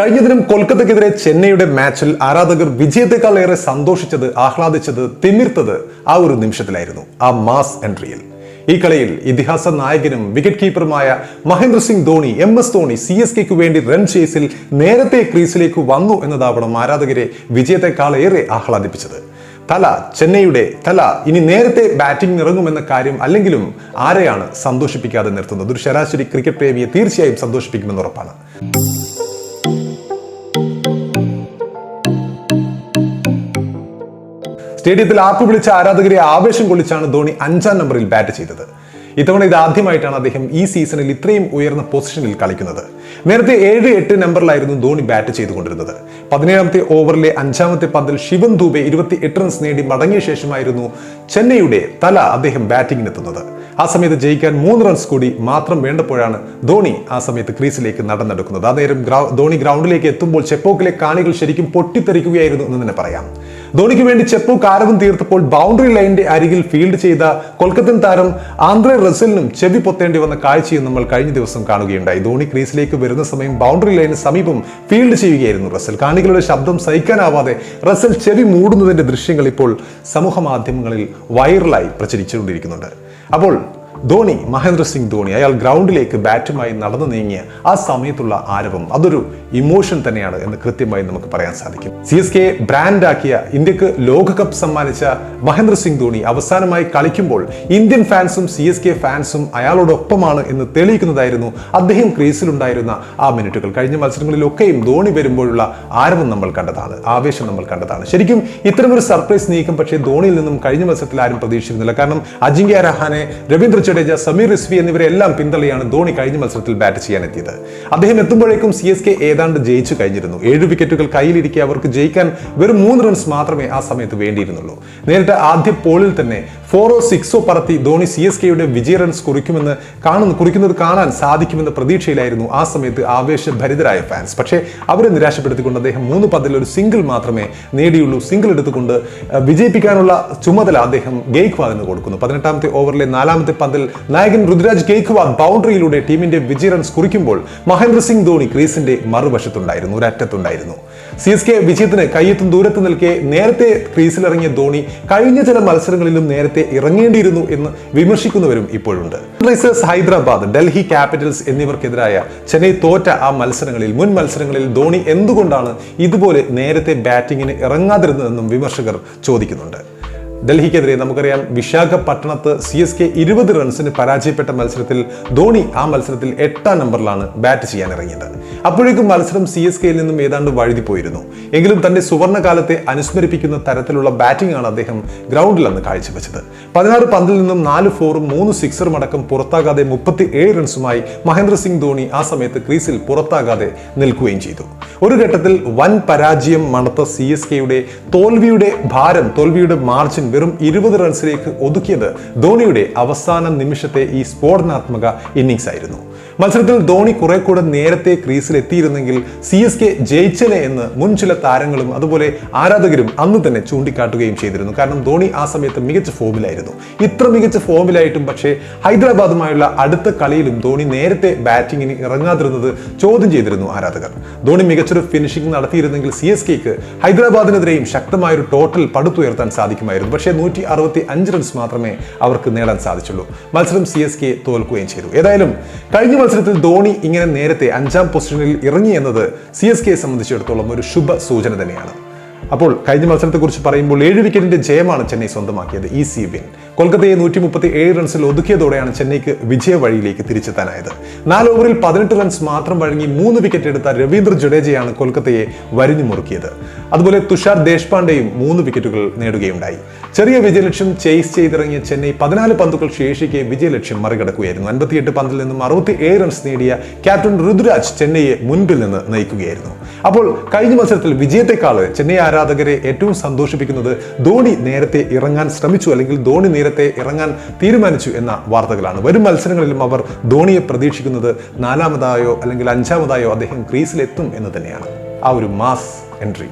കഴിഞ്ഞ ദിനം കൊൽക്കത്തക്കെതിരെ ചെന്നൈയുടെ മാച്ചിൽ ആരാധകർ വിജയത്തെക്കാൾ ഏറെ സന്തോഷിച്ചത് ആഹ്ലാദിച്ചത് തിമിർത്തത് ആ ഒരു നിമിഷത്തിലായിരുന്നു ആ മാസ് എൻട്രിയിൽ. ഈ കളിയിൽ ഇതിഹാസ നായകനും wicket കീപ്പറുമായ Mahendra Singh Dhoni M S Dhoni C S കെക്ക് വേണ്ടി റൺ ചേസിൽ നേരത്തെ ക്രീസിലേക്ക് വന്നു എന്നതാവണം ആരാധകരെ വിജയത്തെക്കാൾ ഏറെ ആഹ്ലാദിപ്പിച്ചത്. തല ചെന്നൈയുടെ തല ഇനി നേരത്തെ ബാറ്റിംഗ് ഇറങ്ങുമെന്ന കാര്യം അല്ലെങ്കിലും ആരെയാണ് സന്തോഷിപ്പിക്കാതെ നിർത്തുന്നത്? ഒരു ശരാശരി ക്രിക്കറ്റ് പ്രേമിയെ തീർച്ചയായും സന്തോഷിപ്പിക്കുമെന്ന് ഉറപ്പാണ്. സ്റ്റേഡിയത്തിൽ ആർപ്പ് വിളിച്ച ആരാധകരെ ആവേശം കൊള്ളിച്ചാണ് ധോണി അഞ്ചാം നമ്പറിൽ ബാറ്റ് ചെയ്തത്. ഇത്തവണ ഇത് ആദ്യമായിട്ടാണ് അദ്ദേഹം ഈ സീസണിൽ ഇത്രയും ഉയർന്ന പൊസിഷനിൽ കളിക്കുന്നത്. നേരത്തെ ഏഴ് എട്ട് നമ്പറിലായിരുന്നു ധോണി ബാറ്റ് ചെയ്തുകൊണ്ടിരുന്നത്. പതിനേഴാമത്തെ ഓവറിലെ അഞ്ചാമത്തെ പന്തിൽ ശിവൻ ദൂബെ ഇരുപത്തി എട്ട് റൺസ് നേടി മടങ്ങിയ ശേഷമായിരുന്നു ചെന്നൈയുടെ തല അദ്ദേഹം ബാറ്റിങ്ങിനെത്തുന്നത്. ആ സമയത്ത് ജയിക്കാൻ മൂന്ന് റൺസ് കൂടി മാത്രം വേണ്ടപ്പോഴാണ് ധോണി ആ സമയത്ത് ക്രീസിലേക്ക് നടന്നെടുക്കുന്നത്. ആ നേരം ധോണി ഗ്രൗണ്ടിലേക്ക് എത്തുമ്പോൾ ചെപ്പോക്കിലെ കാണികൾ ശരിക്കും പൊട്ടിത്തെറിക്കുകയായിരുന്നു എന്ന് തന്നെ പറയാം. ധോണിക്ക് വേണ്ടി ചെപ്പും കാരവും തീർത്തപ്പോൾ ബൗണ്ടറി ലൈനിന്റെ അരികിൽ ഫീൽഡ് ചെയ്ത കൊൽക്കത്തൻ താരം ആന്ധ്രെ റസലിനും ചെവി പൊത്തേണ്ടി വന്ന കാഴ്ചയും നമ്മൾ കഴിഞ്ഞ ദിവസം കാണുകയുണ്ടായി. ധോണി ക്രീസിലേക്ക് വരുന്ന സമയം ബൗണ്ടറി ലൈനിന് സമീപം ഫീൽഡ് ചെയ്യുകയായിരുന്നു റസൽ. കാണികളുടെ ശബ്ദം സഹിക്കാനാവാതെ റസൽ ചെവി മൂടുന്നതിന്റെ ദൃശ്യങ്ങൾ ഇപ്പോൾ സമൂഹ മാധ്യമങ്ങളിൽ വൈറലായി പ്രചരിച്ചുകൊണ്ടിരിക്കുന്നുണ്ട്. അപ്പോൾ ധോണി മഹേന്ദ്ര സിംഗ് ധോണി അയാൾ ഗ്രൗണ്ടിലേക്ക് ബാറ്റുമായി നടന്നു നീങ്ങിയ ആ സമയത്തുള്ള ആരവം അതൊരു ഇമോഷൻ തന്നെയാണ് എന്ന് കൃത്യമായി നമുക്ക് പറയാൻ സാധിക്കും. സി എസ് കെ ബ്രാൻഡാക്കിയ ഇന്ത്യയ്ക്ക് ലോകകപ്പ് സമ്മാനിച്ച മഹേന്ദ്ര സിംഗ് ധോണി അവസാനമായി കളിക്കുമ്പോൾ ഇന്ത്യൻ ഫാൻസും സി എസ് കെ ഫാൻസും അയാളോടൊപ്പമാണ് എന്ന് തെളിയിക്കുന്നതായിരുന്നു അദ്ദേഹം ക്രീസിലുണ്ടായിരുന്ന ആ മിനിറ്റുകൾ. കഴിഞ്ഞ മത്സരങ്ങളിലൊക്കെയും ധോണി വരുമ്പോഴുള്ള ആരവം നമ്മൾ കണ്ടതാണ് ആവേശം നമ്മൾ കണ്ടതാണ്. ശരിക്കും ഇത്തരമൊരു സർപ്രൈസ് നീക്കം പക്ഷേ ധോണിയിൽ നിന്നും കഴിഞ്ഞ മത്സരത്തിൽ ആരും പ്രതീക്ഷിക്കുന്നില്ല കാരണം അജിങ്ക്യ രഹാനെ രവീന്ദ്ര ജഡേജ സമീർ റിസ്വി എന്നിവരെ എല്ലാം പിന്തള്ളിയാണ് ധോണി കഴിഞ്ഞ മത്സരത്തിൽ ബാറ്റ് ചെയ്യാനെത്തിയത്. അദ്ദേഹം എത്തുമ്പോഴേക്കും സി എസ് കെ ഏതാണ്ട് ജയിച്ചു കഴിഞ്ഞിരുന്നു. ഏഴ് വിക്കറ്റുകൾ കയ്യിലിരിക്കെ അവർക്ക് ജയിക്കാൻ വെറും മൂന്ന് റൺസ് മാത്രമേ ആ സമയത്ത് വേണ്ടിയിരുന്നുള്ളൂ. നേരിട്ട് ആദ്യ പോളിൽ തന്നെ ഫോറോ സിക്സോ പറത്തി ധോണി സി എസ് കെയുടെ വിജയ റൺസ് കുറിക്കുമെന്ന് കാണുന്നു കുറിക്കുന്നത് കാണാൻ സാധിക്കുമെന്ന പ്രതീക്ഷയിലായിരുന്നു ആ സമയത്ത് ആവേശഭരിതരായ ഫാൻസ് പക്ഷേ അവരെ നിരാശപ്പെടുത്തിക്കൊണ്ട് അദ്ദേഹം മൂന്ന് പതിൽ ഒരു സിംഗിൾ മാത്രമേ നേടിയുള്ളൂ. സിംഗിൾ എടുത്തുകൊണ്ട് വിജയിപ്പിക്കാനുള്ള ചുമതല അദ്ദേഹം ഗെയ്ക്വാദിന് കൊടുക്കുന്നു. പതിനെട്ടാമത്തെ ഓവറിലെ നാലാമത്തെ പന്തിൽ നായകൻ ഋതുരാജ് ഗെയ്ക്വാദ് ബൗണ്ടറിയിലൂടെ ടീമിന്റെ വിജയ റൺസ് കുറിക്കുമ്പോൾ മഹേന്ദ്ര സിംഗ് ധോണി ക്രീസിന്റെ മറുവശത്തുണ്ടായിരുന്നു ഒരറ്റത്തുണ്ടായിരുന്നു. സി എസ് കെ വിജയത്തിന് കയ്യെത്തും ദൂരത്ത് നിൽക്കെ നേരത്തെ ക്രീസിലിറങ്ങിയ ധോണി കഴിഞ്ഞ ചില മത്സരങ്ങളിലും നേരത്തെ ഇറങ്ങേണ്ടിയിരുന്നു എന്ന് വിമർശിക്കുന്നവരും ഇപ്പോഴുണ്ട്. റൈസേഴ്സ് ഹൈദരാബാദ് ഡൽഹി ക്യാപിറ്റൽസ് എന്നിവർക്കെതിരായ ചെന്നൈ തോറ്റ ആ മത്സരങ്ങളിൽ മുൻ മത്സരങ്ങളിൽ ധോണി എന്തുകൊണ്ടാണ് ഇതുപോലെ നേരത്തെ ബാറ്റിങ്ങിന് ഇറങ്ങാതിരുന്നതെന്നും വിമർശകർ ചോദിക്കുന്നുണ്ട്. ഡൽഹിക്കെതിരെ നമുക്കറിയാം വിശാഖപട്ടണത്ത് സി എസ് കെ ഇരുപത് റൺസിന് പരാജയപ്പെട്ട മത്സരത്തിൽ ധോണി ആ മത്സരത്തിൽ എട്ടാം നമ്പറിലാണ് ബാറ്റ് ചെയ്യാൻ ഇറങ്ങിയത് അപ്പോഴേക്കും മത്സരം സി എസ് കെയിൽ നിന്നും ഏതാണ്ട് വഴുതി പോയിരുന്നു എങ്കിലും തന്റെ സുവർണകാലത്തെ അനുസ്മരിപ്പിക്കുന്ന തരത്തിലുള്ള ബാറ്റിംഗ് ആണ് അദ്ദേഹം ഗ്രൗണ്ടിൽ അന്ന് കാഴ്ചവെച്ചത്. പതിനാറ് പന്തിൽ നിന്നും നാല് ഫോറും മൂന്ന് സിക്സറും അടക്കം പുറത്താകാതെ മുപ്പത്തി ഏഴ് റൺസുമായി മഹേന്ദ്ര സിംഗ് ധോണി ആ സമയത്ത് ക്രീസിൽ പുറത്താകാതെ നിൽക്കുകയും ചെയ്തു. ഒരു ഘട്ടത്തിൽ വൻ പരാജയം മണത്ത സി എസ് കെയുടെ തോൽവിയുടെ ഭാരം തോൽവിയുടെ മാർജിൻ വെറും ഇരുപത് റൺസിലേക്ക് ഒതുക്കിയത് ധോണിയുടെ അവസാന നിമിഷത്തെ ഈ സ്ഫോടനാത്മക ഇന്നിംഗ്സ് ആയിരുന്നു. മത്സരത്തിൽ ധോണി കുറെ കൂടെ നേരത്തെ ക്രീസിൽ എത്തിയിരുന്നെങ്കിൽ സി എസ് കെ ജയിച്ചനെ എന്ന് മുൻ ചില താരങ്ങളും അതുപോലെ ആരാധകരും അന്ന് തന്നെ ചൂണ്ടിക്കാട്ടുകയും ചെയ്തിരുന്നു. കാരണം ധോണി ആ സമയത്ത് മികച്ച ഫോമിലായിരുന്നു. ഇത്ര മികച്ച ഫോമിലായിട്ടും പക്ഷേ ഹൈദരാബാദുമായുള്ള അടുത്ത കളിയിലും ധോണി നേരത്തെ ബാറ്റിങ്ങിന് ഇറങ്ങാതിരുന്നത് ചോദ്യം ചെയ്തിരുന്നു ആരാധകർ. ധോണി മികച്ചൊരു ഫിനിഷിംഗ് നടത്തിയിരുന്നെങ്കിൽ സി എസ് കെക്ക് ഹൈദരാബാദിനെതിരെയും ശക്തമായൊരു ടോട്ടൽ പടുത്തുയർത്താൻ സാധിക്കുമായിരുന്നു. പക്ഷേ നൂറ്റി അറുപത്തി അഞ്ച് റൺസ് മാത്രമേ അവർക്ക് നേടാൻ സാധിച്ചുള്ളൂ. മത്സരം സി എസ് കെ തോൽക്കുകയും ചെയ്തു. ഏതായാലും കഴിഞ്ഞ മത്സരത്തിൽ ധോണി ഇങ്ങനെ നേരത്തെ അഞ്ചാം പൊസിഷനിൽ ഇറങ്ങി എന്നത് സി എസ് കെയെ സംബന്ധിച്ചിടത്തോളം ഒരു ശുഭ സൂചന തന്നെയാണ്. അപ്പോൾ കഴിഞ്ഞ മത്സരത്തെക്കുറിച്ച് പറയുമ്പോൾ ഏഴ് വിക്കറ്റിന്റെ ജയമാണ് ചെന്നൈ സ്വന്തമാക്കിയത്. ഈ സി വിൻ കൊൽക്കത്തയെ നൂറ്റി മുപ്പത്തി ഏഴ് റൺസിൽ ഒതുക്കിയതോടെയാണ് ചെന്നൈക്ക് വിജയ വഴിയിലേക്ക് തിരിച്ചെത്താനായത്. നാല് ഓവറിൽ പതിനെട്ട് റൺസ് മാത്രം വഴങ്ങി മൂന്ന് വിക്കറ്റ് എടുത്ത രവീന്ദ്ര ജഡേജയാണ് കൊൽക്കത്തയെ വരിഞ്ഞു മുറുക്കിയത്. അതുപോലെ തുഷാർ ദേശ്പാണ്ഡെയും മൂന്ന് വിക്കറ്റുകൾ നേടുകയുണ്ടായി. ചെറിയ വിജയലക്ഷ്യം ചേസ് ചെയ്തിറങ്ങിയ ചെന്നൈ പതിനാല് പന്തുകൾ ശേഷിക്കെ വിജയലക്ഷ്യം മറികടക്കുകയായിരുന്നു. അൻപത്തിയെട്ട് പന്തിൽ നിന്നും അറുപത്തി ഏഴ് റൺസ് നേടിയ ക്യാപ്റ്റൻ ഋതുരാജ് ചെന്നൈയെ മുൻപിൽ നിന്ന് നയിക്കുകയായിരുന്നു. അപ്പോൾ കഴിഞ്ഞ മത്സരത്തിൽ വിജയത്തെക്കാൾ ചെന്നൈ ആരാധകരെ ഏറ്റവും സന്തോഷിപ്പിക്കുന്നത് ധോണി നേരത്തെ ഇറങ്ങാൻ ശ്രമിച്ചു അല്ലെങ്കിൽ ധോണി നേരത്തെ ഇറങ്ങാൻ തീരുമാനിച്ചു എന്ന വാർത്തകളാണ്. വരും മത്സരങ്ങളിലും അവർ ധോണിയെ പ്രതീക്ഷിക്കുന്നത് നാലാമതായോ അല്ലെങ്കിൽ അഞ്ചാമതായോ അദ്ദേഹം ക്രീസിലെത്തും എന്ന് തന്നെയാണ്. ആ ഒരു മാസ് എൻട്രി.